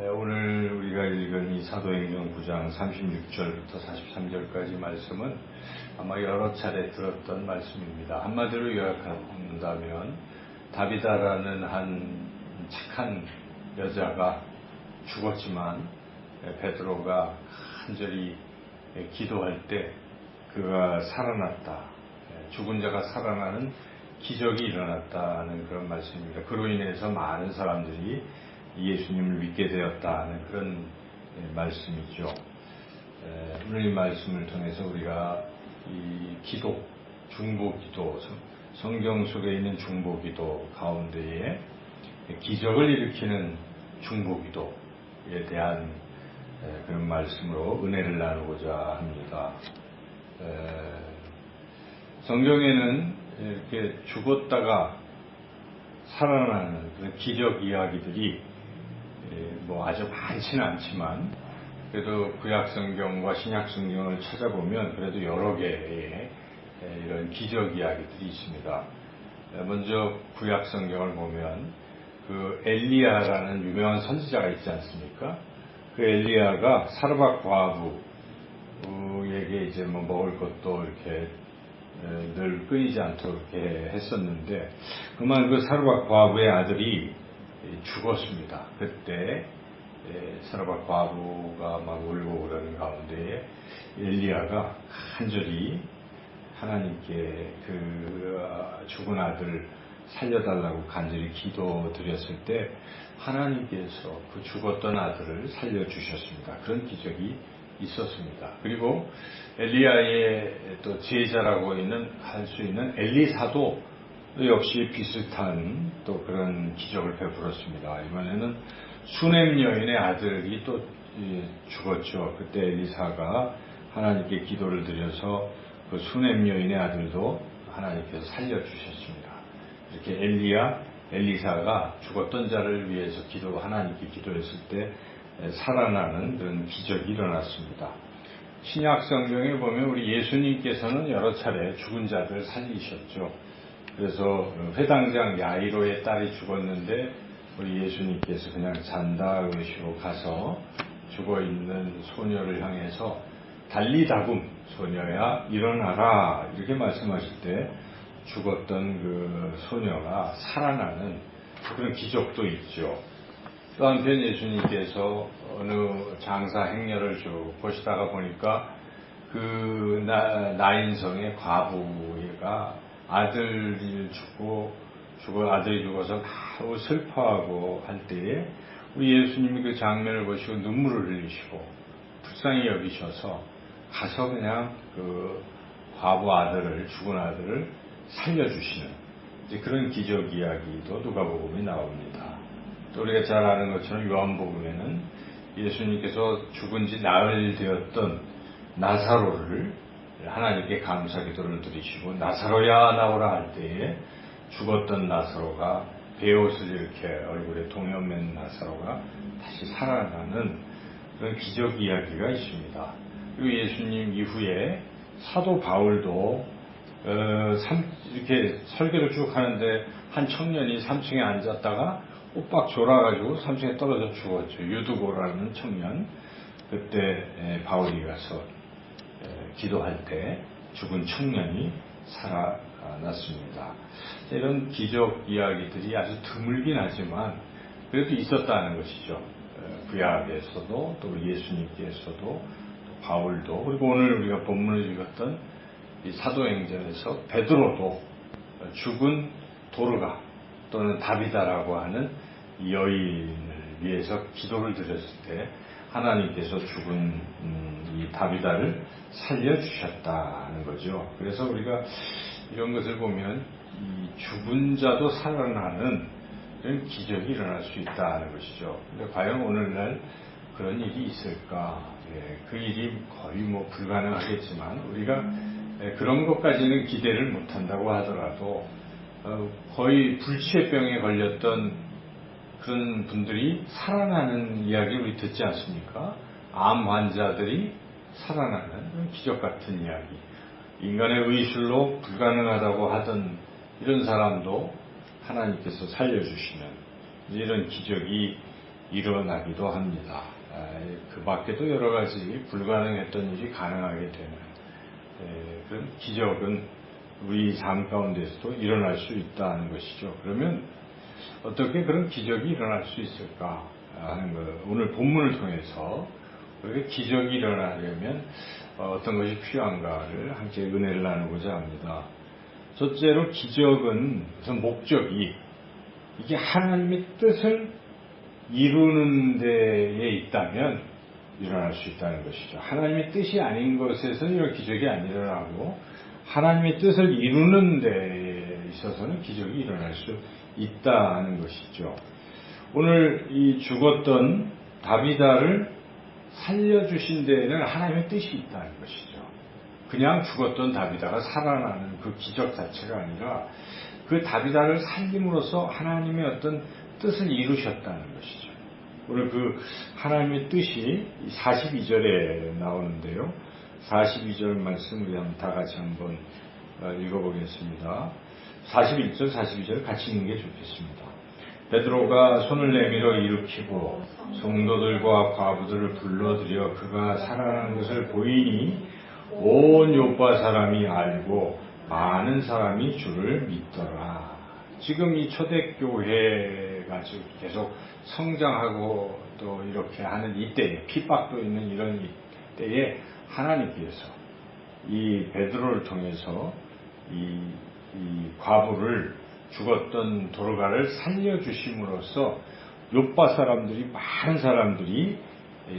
네, 오늘 우리가 읽은 이 사도행전 9장 36절부터 43절까지 말씀은 아마 여러 차례 들었던 말씀입니다. 한마디로 요약한다면 다비다라는 한 착한 여자가 죽었지만 베드로가 간절히 기도할 때 그가 살아났다. 죽은 자가 살아나는 기적이 일어났다는 그런 말씀입니다. 그로 인해서 많은 사람들이 예수님을 믿게 되었다는 그런 예, 말씀이죠. 오늘 이 말씀을 통해서 우리가 이 기도, 중보기도, 성경 속에 있는 중보기도 가운데에 기적을 일으키는 중보기도에 대한 그런 말씀으로 은혜를 나누고자 합니다. 성경에는 이렇게 죽었다가 살아나는 그런 기적 이야기들이 뭐 아주 많지는 않지만 그래도 구약 성경과 신약 성경을 찾아보면 그래도 여러 개의 이런 기적 이야기들이 있습니다. 먼저 구약 성경을 보면 그 엘리야라는 유명한 선지자가 있지 않습니까? 그 엘리야가 사르밧 과부에게 이제 뭐 먹을 것도 이렇게 늘 끊이지 않도록 이렇게 했었는데 그만 그 사르밧 과부의 아들이 죽었습니다. 그때 사르밧 과부가 막 울고 그러는 가운데 엘리야가 간절히 하나님께 그 죽은 아들 살려달라고 간절히 기도드렸을 때 하나님께서 그 죽었던 아들을 살려주셨습니다. 그런 기적이 있었습니다. 그리고 엘리야의 또 제자라고 있는 할 수 있는 엘리사도 역시 비슷한 또 그런 기적을 베풀었습니다. 이번에는 수냄 여인의 아들이 또 죽었죠. 그때 엘리사가 하나님께 기도를 드려서 그 수냄 여인의 아들도 하나님께서 살려주셨습니다. 이렇게 엘리야, 엘리사가 죽었던 자를 위해서 기도, 하나님께 기도했을 때 살아나는 그런 기적이 일어났습니다. 신약 성경에 보면 우리 예수님께서는 여러 차례 죽은 자들 살리셨죠. 그래서 회당장 야이로의 딸이 죽었는데 우리 예수님께서 그냥 잔다 그러시고 가서 죽어 있는 소녀를 향해서 달리다금 소녀야 일어나라 이렇게 말씀하실 때 죽었던 그 소녀가 살아나는 그런 기적도 있죠. 또 한편 예수님께서 어느 장사 행렬을 쭉 보시다가 보니까 그 나, 인성의 과부가 아들이 죽고 죽어 아들이 죽어서 바로 슬퍼하고 할 때에 우리 예수님이 그 장면을 보시고 눈물을 흘리시고 불쌍히 여기셔서 가서 그냥 그 과부 아들을 죽은 아들을 살려주시는 그런 기적 이야기도 누가복음이 나옵니다. 또 우리가 잘 아는 것처럼 요한복음에는 예수님께서 죽은 지 나흘 되었던 나사로를 하나님께 감사 기도를 드리시고 나사로야 나오라 할 때에 죽었던 나사로가 베옷을 이렇게 얼굴에 동여맨 나사로가 다시 살아나는 그런 기적 이야기가 있습니다. 그리고 예수님 이후에 사도 바울도 어, 이렇게 설교를 쭉 하는데 한 청년이 3층에 앉았다가 옥박 졸아가지고 3층에 떨어져 죽었죠. 유두고라는 청년. 그때 바울이 가서 기도할 때 죽은 청년이 살아났습니다. 이런 기적 이야기들이 아주 드물긴 하지만 그래도 있었다는 것이죠. 구약에서도 또 예수님께서도 또 바울도 그리고 오늘 우리가 본문을 읽었던 사도행전에서 베드로도 죽은 도르가 또는 다비다라고 하는 여인을 위해서 기도를 드렸을 때 하나님께서 죽은 음, 이 다비다를 살려주셨다는 거죠. 그래서 우리가 이런 것을 보면 이 죽은 자도 살아나는 이런 기적이 일어날 수 있다는 것이죠. 근데 과연 오늘날 그런 일이 있을까? 예, 그 일이 거의 뭐 불가능하겠지만 우리가 예, 그런 것까지는 기대를 못한다고 하더라도 어, 거의 불치병에 걸렸던 그런 분들이 살아나는 이야기 우리 듣지 않습니까? 암 환자들이 살아나는 기적 같은 이야기. 인간의 의술로 불가능하다고 하던 이런 사람도 하나님께서 살려주시는 이런 기적이 일어나기도 합니다. 아, 그 밖에도 여러 가지 불가능했던 일이 가능하게 되는 에, 그런 기적은 우리 삶 가운데서도 일어날 수 있다는 것이죠. 그러면 어떻게 그런 기적이 일어날 수 있을까 하는 거 오늘 본문을 통해서 우리가 기적이 일어나려면 어떤 것이 필요한가를 함께 은혜를 나누고자 합니다. 첫째로 기적은 우선 목적이 이게 하나님의 뜻을 이루는 데에 있다면 일어날 수 있다는 것이죠. 하나님의 뜻이 아닌 것에서는 이런 기적이 안 일어나고 하나님의 뜻을 이루는 데에 있어서는 기적이 일어날 수 있다는 것이죠. 오늘 이 죽었던 다비다를 살려주신 데에는 하나님의 뜻이 있다는 것이죠. 그냥 죽었던 다비다가 살아나는 그 기적 자체가 아니라 그 다비다를 살림으로써 하나님의 어떤 뜻을 이루셨다는 것이죠. 오늘 그 하나님의 뜻이 42절에 나오는데요. 42절 말씀 우리 한번 다 같이 한번 어, 읽어보겠습니다. 41절, 42절 같이 읽는 게 좋겠습니다. 베드로가 손을 내밀어 일으키고 성도들과 과부들을 불러들여 그가 살아나는 것을 보이니 온 요파 사람이 알고 많은 사람이 주를 믿더라. 지금 이 초대교회가 지금 계속 성장하고 또 이렇게 하는 이때에 핍박도 있는 이런 이때에 하나님께서 이 베드로를 통해서 이, 이 과부를 죽었던 도르가를 살려주심으로써 요파 사람들이 많은 사람들이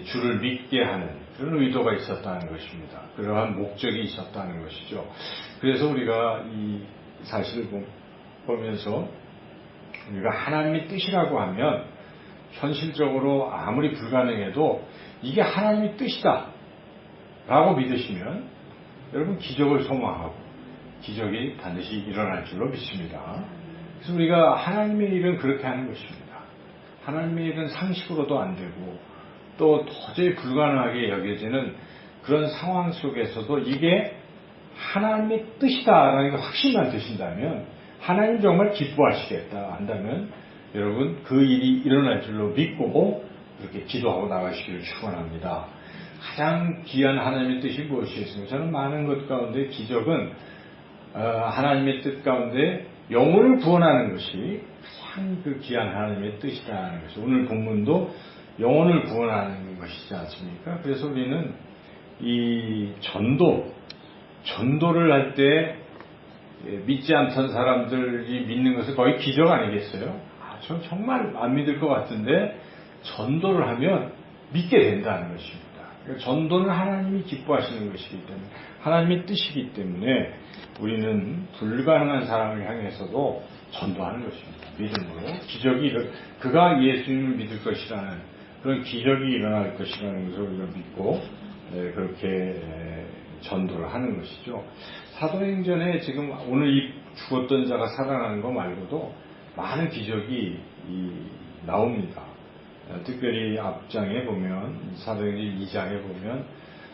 주를 믿게 하는 그런 의도가 있었다는 것입니다. 그러한 목적이 있었다는 것이죠. 그래서 우리가 이 사실을 보면서 우리가 하나님의 뜻이라고 하면 현실적으로 아무리 불가능해도 이게 하나님의 뜻이다 라고 믿으시면 여러분 기적을 소망하고 기적이 반드시 일어날 줄로 믿습니다. 그래서 우리가 하나님의 일은 그렇게 하는 것입니다. 하나님의 일은 상식으로도 안 되고 또 도저히 불가능하게 여겨지는 그런 상황 속에서도 이게 하나님의 뜻이다라는 게 확신만 드신다면 하나님 정말 기뻐하시겠다 한다면 여러분 그 일이 일어날 줄로 믿고 그렇게 기도하고 나가시기를 축원합니다. 가장 귀한 하나님의 뜻이 무엇이겠습니까? 저는 많은 것 가운데 기적은 어, 하나님의 뜻 가운데 영혼을 구원하는 것이 가장 그 귀한 하나님의 뜻이라는 것이 오늘 본문도 영혼을 구원하는 것이지 않습니까? 그래서 우리는 이 전도, 전도를 할 때 믿지 않던 사람들이 믿는 것은 거의 기적 아니겠어요? 아, 저 정말 안 믿을 것 같은데 전도를 하면 믿게 된다는 것입니다. 그러니까 전도는 하나님이 기뻐하시는 것이기 때문에 하나님의 뜻이기 때문에 우리는 불가능한 사람을 향해서도 전도하는 것입니다. 믿음으로 기적이 그가 예수님을 믿을 것이라는 그런 기적이 일어날 것이라는 것을 우리가 믿고 네, 그렇게 전도를 하는 것이죠. 사도행전에 지금 오늘 이 죽었던 자가 살아나는 것 말고도 많은 기적이 나옵니다. 특별히 앞장에 보면 사도행전 2장에 보면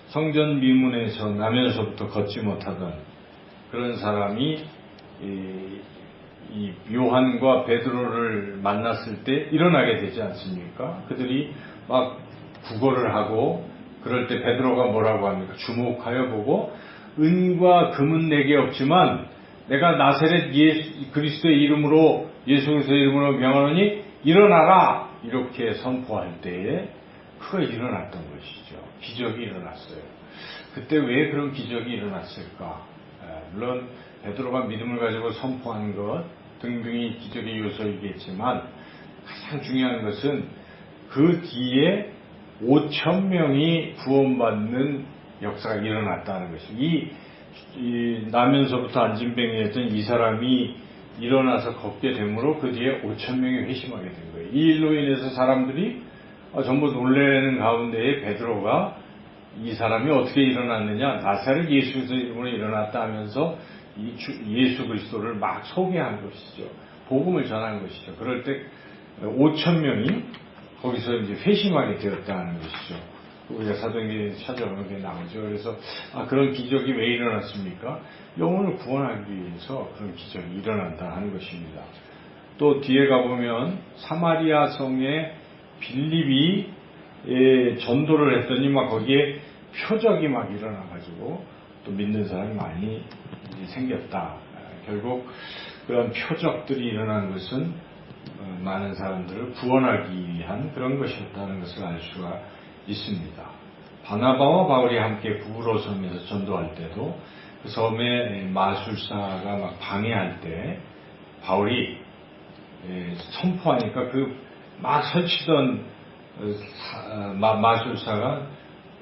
성전 미문에서 나면서부터 걷지 못하던 그런 사람이 이, 이 요한과 베드로를 만났을 때 일어나게 되지 않습니까? 그들이 막 구걸을 하고 그럴 때 베드로가 뭐라고 합니까? 주목하여 보고 은과 금은 내게 없지만 내가 나세렛 예수, 그리스도의 이름으로 예수 그리스도의 이름으로 명하노니 일어나라 이렇게 선포할 때에 그가 일어났던 것이죠. 기적이 일어났어요. 그때 왜 그런 기적이 일어났을까? 물론 베드로가 믿음을 가지고 선포한 것 등등이 기적의 요소이겠지만 가장 중요한 것은 그 뒤에 5천 명이 구원받는 역사가 일어났다는 것이 이, 이 나면서부터 안진뱅이였던 이 사람이 일어나서 걷게 되므로 그 뒤에 5천 명이 회심하게 된 거예요. 이 일로 인해서 사람들이 어, 전부 놀래는 가운데에 베드로가 이 사람이 어떻게 일어났느냐 나사렛 예수 이름으로 일어났다 하면서 예수 그리스도를 막 소개한 것이죠. 복음을 전한 것이죠. 그럴 때 5천 명이 거기서 이제 회심하게 되었다는 것이죠. 우리가 사도행전 찾아보는 게 나오죠. 그래서 아, 그런 기적이 왜 일어났습니까? 영혼을 구원하기 위해서 그런 기적이 일어난다 하는 것입니다. 또 뒤에 가보면 사마리아 성에 빌립이 예, 전도를 했더니 막 거기에 표적이 막 일어나가지고 또 믿는 사람이 많이 생겼다. 아, 결국 그런 표적들이 일어난 것은 어, 많은 사람들을 구원하기 위한 그런 것이었다는 것을 알 수가 있습니다. 바나바와 바울이 함께 구부로 섬에서 전도할 때도 그 섬에 마술사가 막 방해할 때 바울이 예, 선포하니까 그 막 설치던 어, 사, 마, 술사가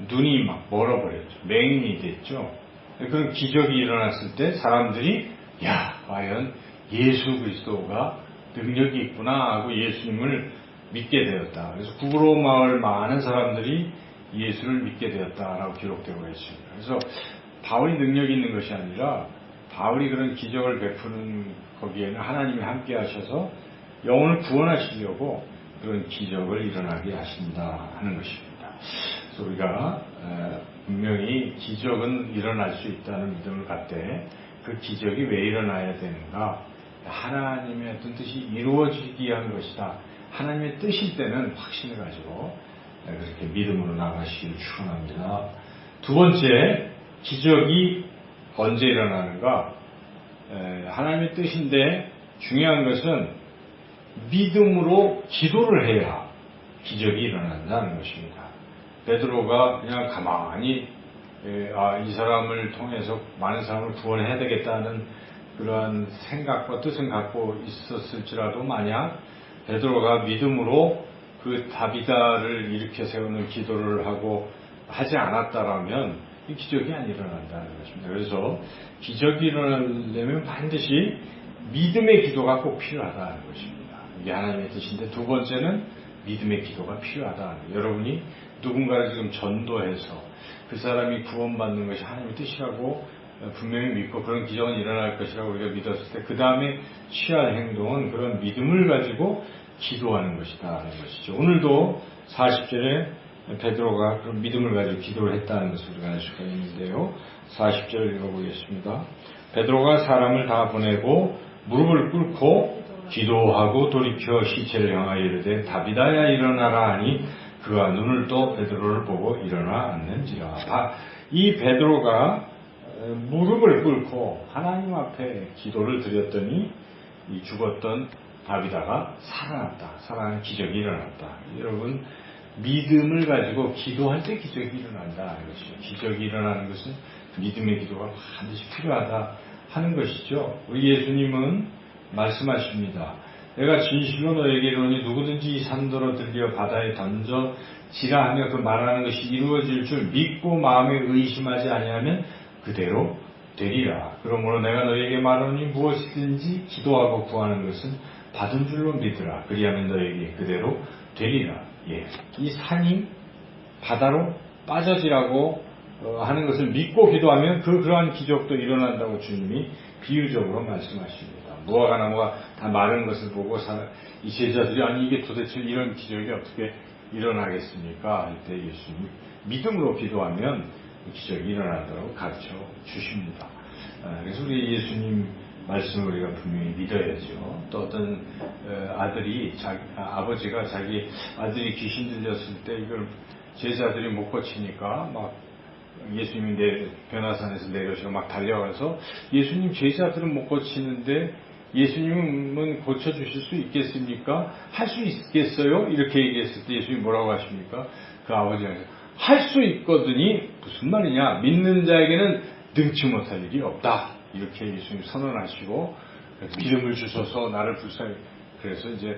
눈이 막 멀어버렸죠. 맹인이 됐죠. 그런 기적이 일어났을 때 사람들이 야 과연 예수 그리스도가 능력이 있구나 하고 예수님을 믿게 되었다. 그래서 구부로 마을 많은 사람들이 예수를 믿게 되었다라고 기록되고 있습니다. 그래서 바울이 능력이 있는 것이 아니라 바울이 그런 기적을 베푸는 거기에는 하나님이 함께 하셔서 영혼을 구원하시려고 그런 기적을 일어나게 하신다 하는 것입니다. 그래서 우리가 분명히 기적은 일어날 수 있다는 믿음을 갖되 그 기적이 왜 일어나야 되는가? 하나님의 어떤 뜻이 이루어지기 위한 것이다. 하나님의 뜻일 때는 확신을 가지고 그렇게 믿음으로 나가시기를 축원합니다. 두 번째 기적이 언제 일어나는가? 하나님의 뜻인데 중요한 것은 믿음으로 기도를 해야 기적이 일어난다는 것입니다. 베드로가 그냥 가만히 아, 이 사람을 통해서 많은 사람을 구원해야 되겠다는 그러한 생각과 뜻을 갖고 있었을지라도 만약 베드로가 믿음으로 그 다비다를 일으켜 세우는 기도를 하고 하지 않았다라면 이 기적이 안 일어난다는 것입니다. 그래서 기적이 일어나려면 반드시 믿음의 기도가 꼭 필요하다는 것입니다. 이게 하나님의 뜻인데 두 번째는 믿음의 기도가 필요하다. 여러분이 누군가를 지금 전도해서 그 사람이 구원받는 것이 하나님의 뜻이라고 분명히 믿고 그런 기적은 일어날 것이라고 우리가 믿었을 때 그 다음에 취할 행동은 그런 믿음을 가지고 기도하는 것이다 하는 것이죠. 오늘도 40절에 베드로가 그런 믿음을 가지고 기도를 했다는 것을 우리가 알 수가 있는데요. 40절 읽어보겠습니다. 베드로가 사람을 다 보내고 무릎을 꿇고 기도하고 돌이켜 시체를 향하여 이르되 다비다야 일어나라 하니 그가 눈을 떠 베드로를 보고 일어나 앉는지라. 이 베드로가 무릎을 꿇고 하나님 앞에 기도를 드렸더니 이 죽었던 다비다가 살아났다. 살아난 기적이 일어났다. 여러분 믿음을 가지고 기도할 때 기적이 일어난다. 이것이죠. 기적이 일어나는 것은 믿음의 기도가 반드시 필요하다 하는 것이죠. 우리 예수님은 말씀하십니다. 내가 진실로 너에게 이르니 누구든지 이 산도로 들려 바다에 던져 지라 하며 그 말하는 것이 이루어질 줄 믿고 마음에 의심하지 아니하면 그대로 되리라. 그러므로 내가 너에게 말하니 무엇이든지 기도하고 구하는 것은 받은 줄로 믿으라. 그리하면 너에게 그대로 되리라. 예. 이 산이 바다로 빠져지라고 어, 하는 것을 믿고 기도하면 그 그러한 기적도 일어난다고 주님이 비유적으로 말씀하십니다. 무화과 나무가 다 마른 것을 보고 이 제자들이 아니 이게 도대체 이런 기적이 어떻게 일어나겠습니까? 할때 예수님 믿음으로 기도하면 기적이 일어난다고 가르쳐 주십니다. 아, 그래서 우리 예수님 말씀을 우리가 분명히 믿어야죠. 또 어떤 어, 아들이 자기, 아, 버지가 자기 아들이 귀신 들렸을 때 이걸 제자들이 못 고치니까 막 예수님이 내, 변화산에서 내려오시고 막 달려가서 예수님 제자들은 못 고치는데 예수님은 고쳐주실 수 있겠습니까? 할 수 있겠어요? 이렇게 얘기했을 때 예수님이 뭐라고 하십니까? 그 아버지가 할 수 있거든이 무슨 말이냐? 믿는 자에게는 능치 못할 일이 없다. 이렇게 예수님 선언하시고 믿음을 주셔서 나를 불쌍히 그래서 이제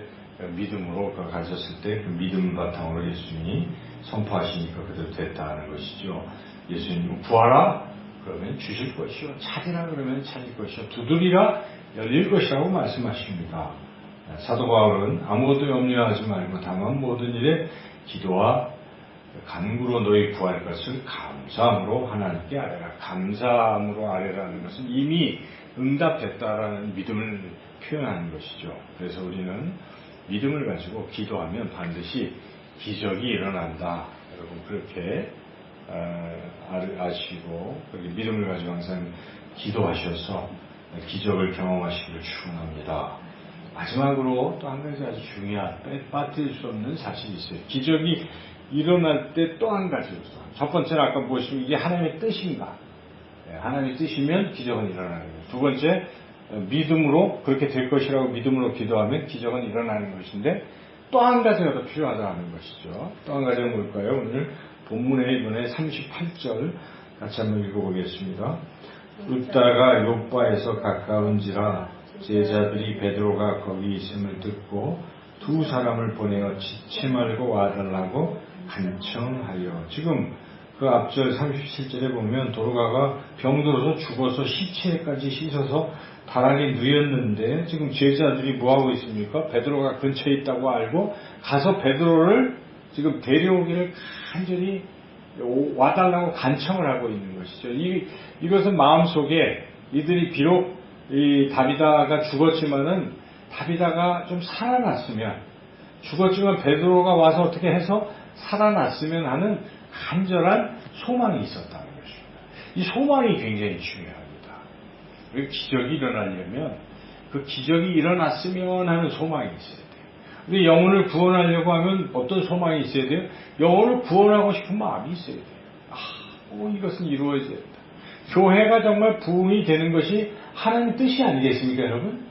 믿음으로 가셨을 때 그 믿음 바탕으로 예수님이 선포하시니까 그대로 됐다는 것이죠. 예수님은 구하라 그러면 주실 것이요 찾으라 그러면 찾을 것이요 두드리라 열릴 것이라고 말씀하십니다. 사도 바울은 아무것도 염려하지 말고 다만 모든 일에 기도와 간구로 너희 구할 것을 감사함으로 하나님께 아뢰라. 감사함으로 아뢰라는 것은 이미 응답했다라는 믿음을 표현하는 것이죠. 그래서 우리는 믿음을 가지고 기도하면 반드시 기적이 일어난다. 여러분 그렇게 아시고 믿음을 가지고 항상 기도하셔서 기적을 경험하시기를 축원합니다. 마지막으로 또 한 가지 아주 중요한 빼- 빠뜨릴 수 없는 사실이 있어요. 기적이 일어날 때 또 한 가지로서 첫 번째는 아까 보시면 이게 하나님의 뜻인가? 예, 하나님의 뜻이면 기적은 일어나는 거예요. 두 번째 어, 믿음으로 그렇게 될 것이라고 믿음으로 기도하면 기적은 일어나는 것인데 또 한 가지가 더 필요하다는 것이죠. 또 한 가지는 뭘까요? 오늘 본문의 이번에 38절 같이 한번 읽어보겠습니다. 웃다가 요바에서 가까운지라 제자들이 베드로가 거기 있음을 듣고 두 사람을 보내어 지체 말고 와달라고 간청하여 지금 그 앞절 37절에 보면 도로가가 병들어서 죽어서 시체까지 씻어서 다락에 누였는데 지금 제자들이 뭐하고 있습니까? 베드로가 근처에 있다고 알고 가서 베드로를 지금 데려오기를 간절히 오- 와달라고 간청을 하고 있는 것이죠. 이, 이것은 마음속에 이들이 비록 이 다비다가 죽었지만은 다비다가 좀 살아났으면 죽었지만 베드로가 와서 어떻게 해서 살아났으면 하는 간절한 소망이 있었다는 것입니다. 이 소망이 굉장히 중요합니다. 그 기적이 일어나려면 그 기적이 일어났으면 하는 소망이 있어야 돼요. 우리 영혼을 구원하려고 하면 어떤 소망이 있어야 돼요? 영혼을 구원하고 싶은 마음이 있어야 돼요. 아, 꼭 이것은 이루어져야 된다. 교회가 정말 부흥이 되는 것이 하나님 뜻이 아니겠습니까, 여러분?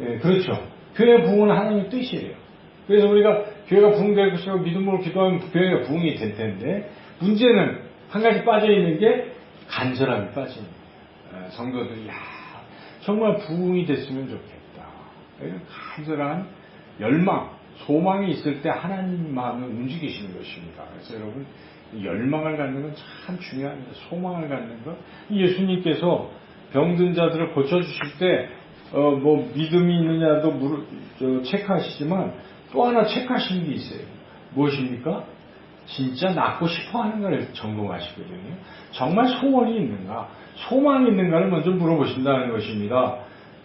예, 그렇죠. 교회 부흥은 하나님의 뜻이에요. 그래서 우리가 교회가 부흥될 것이라고 믿음으로 기도하면 교회가 부흥이 될 텐데, 문제는 한 가지 빠져 있는 게 간절함이 거예요. 예, 성도들이, 야, 정말 부흥이 됐으면 좋겠다. 간절한 열망, 소망이 있을 때 하나님 마음을 움직이시는 것입니다. 그래서 여러분, 이 열망을 갖는 건 참 중요합니다. 소망을 갖는 것. 이 예수님께서 병든 자들을 고쳐주실 때, 어, 뭐, 믿음이 있느냐도 물어, 저, 체크하시지만, 또 하나 체크하시는 게 있어요. 무엇입니까? 진짜 낫고 싶어 하는 걸 점검하시거든요. 정말 소원이 있는가, 소망이 있는가를 먼저 물어보신다는 것입니다.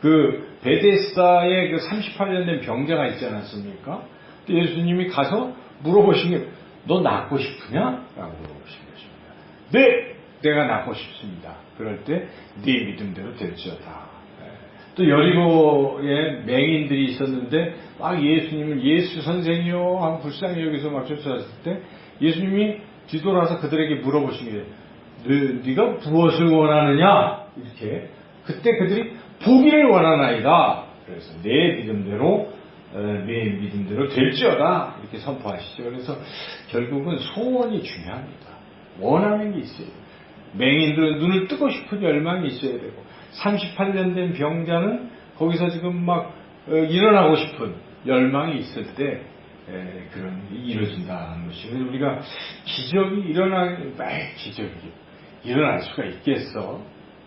그 베데스다에 그 38년 된 병자가 있지 않았습니까? 예수님이 가서 물어보신 게, 너 낫고 싶으냐? 라고 물어보신 것입니다. 네! 내가 낫고 싶습니다. 그럴 때, 네 믿음대로 될지어다. 예. 또 여리고에 맹인들이 있었는데 막 예수님을 예수 선생이요 하고 불쌍히 여기서 막 쫓아왔을 때 예수님이 뒤돌아서 그들에게 물어보신 게 네, 네가 무엇을 원하느냐 이렇게 그때 그들이 보기를 원하나이다. 그래서 내 믿음대로 어, 내 믿음대로 될지어다. 이렇게 선포하시죠. 그래서 결국은 소원이 중요합니다. 원하는 게 있어요. 맹인들은 눈을 뜨고 싶은 열망이 있어야 되고 38년 된 병자는 거기서 지금 막 어, 일어나고 싶은 열망이 있을 때 에, 그런 이루어진다는 것이. 우리가 기적이 일어나 왜 기적이 일어날 수가 있겠어.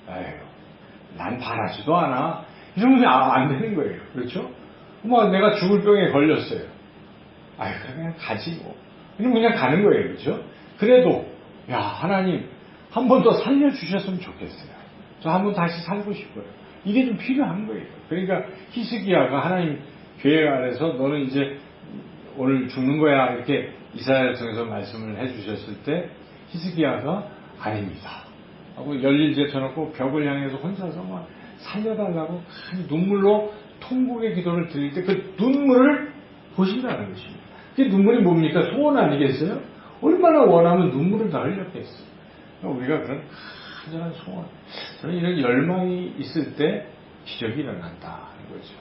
아유 난 바라지도 않아 이러면 아, 안 되는 거예요 그렇죠? 뭐 내가 죽을 병에 걸렸어요 아유 그냥 가지 뭐 그냥 그냥 가는 거예요 그렇죠? 그래도 야 하나님 한 번 더 살려주셨으면 좋겠어요. 저 한 번 다시 살고 싶어요. 이게 좀 필요한 거예요. 그러니까 히스기야가 하나님 교회 안에서 너는 이제 오늘 죽는 거야 이렇게 이사야를 통해서 말씀을 해주셨을 때 히스기야가 아닙니다. 하고 열린 제쳐놓고 벽을 향해서 혼자서 막 살려달라고 큰 눈물로 통곡의 기도를 드릴 때 그 눈물을 보신다는 것입니다. 그 눈물이 뭡니까? 소원 아니겠어요? 얼마나 원하면 눈물을 다 흘렸겠어요. 우리가 그런 간절한 소원, 저는 이런 열망이 있을 때 기적이 일어난다. 이거죠.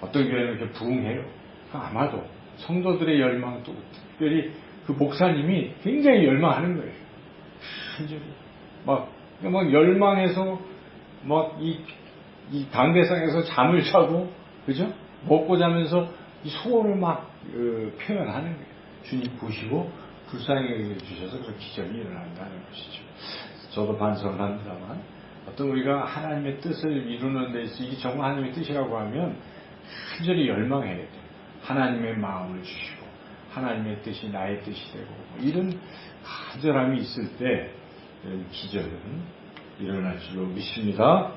어떤 교회는 이렇게 부흥해요. 아마도 성도들의 열망도 특별히 그 목사님이 굉장히 열망하는 거예요. 간절히. 막, 막 열망해서 막 이, 이 강대상에서 잠을 자고, 그죠? 먹고 자면서 이 소원을 막 어, 표현하는 거예요. 주님 보시고 불쌍히 여겨 주셔서 그 기적이 일어난다는 것이죠. 저도 반성을 합니다만 어떤 우리가 하나님의 뜻을 이루는 데 있어 이게 정말 하나님의 뜻이라고 하면 간절히 열망해야 돼요. 하나님의 마음을 주시고 하나님의 뜻이 나의 뜻이 되고 뭐 이런 간절함이 있을 때 기적은 일어날 줄로 믿습니다.